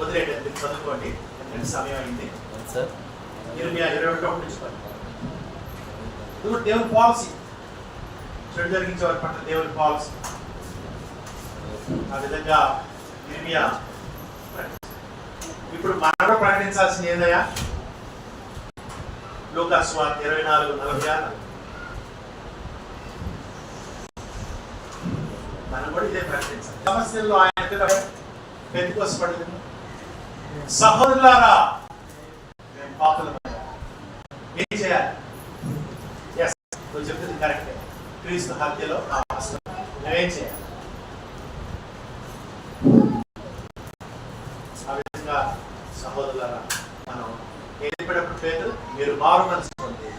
వదిలేయండి మీరు చదువుకోండి. ఎందుకంటే సమయం అయింది. సార్. ఇరవై ఇరవై ఒకటి నుంచి కూడా దేవుని పాలసీ చెడు జరిగించే వారి పట్ల దేవుని పాలసీ ఆ విధంగా ఇర్మియా ప్రకటించాడు. ఇప్పుడు మనం ప్రకటించాల్సింది ఏందయ్యా? లూకాస్ వార్త ఇరవై నాలుగు నలభై ఆరు. మనం కూడా ఇదే ప్రకటించాలి. సమస్యల్లో ఆయన పెట్టుకోసపడలేదు సహోదరులారా మేము పాపలు ఏం చేయాలి? ఎస్ నువ్వు చెప్తుంది కరెక్టే క్రీస్తు హత్యలో నా హస్తం నువ్వేం చేయాలి? ఆ విధంగా సహోదరులారా మనం ఏర్పడినప్పుడు పేరు మీరు మారు మనసు పొంది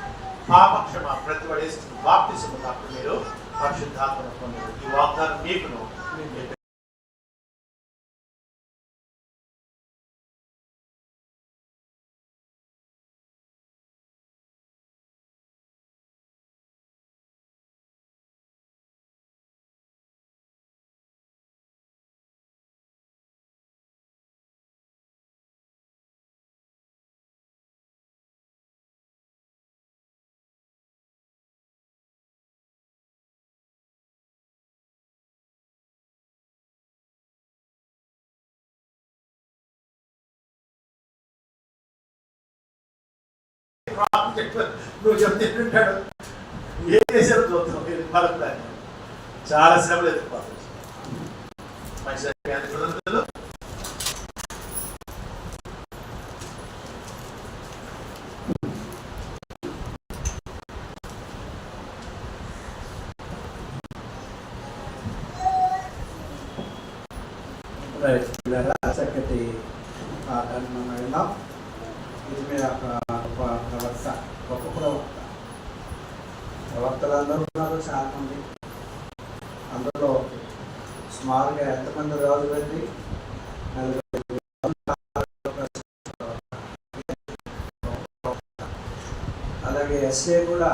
పాపక్షమ ప్రతిపడేస్తుంది బాప్తిసము అప్పుడు మీరు పరిశుద్ధాత్మను పొందారు. ఈ వాగ్దానం మీకును నువ్వు చెప్తే వింటాడు ఏం చేశారు చూద్దాం మీరు పలుకుతాను చాలా శ్రమలు ఎదుర్కోవాలి మంచి కృతజ్ఞతలు రైట్ పిల్లరా చక్కటి గొప్ప ప్రవక్త గొప్ప ప్రవక్త. ప్రవక్తలు అందరూ ఉన్నారు చాలా మంది. అందులో సుమారుగా ఎంతమంది రాజులండి నలుగురు అలాగే ఎస్ఏ కూడా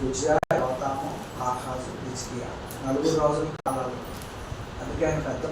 విజయ గౌతము ఆహాసు హిజ్కియా. నలుగురు రోజుల కాలాలు అందుకే ఆయన పెద్ద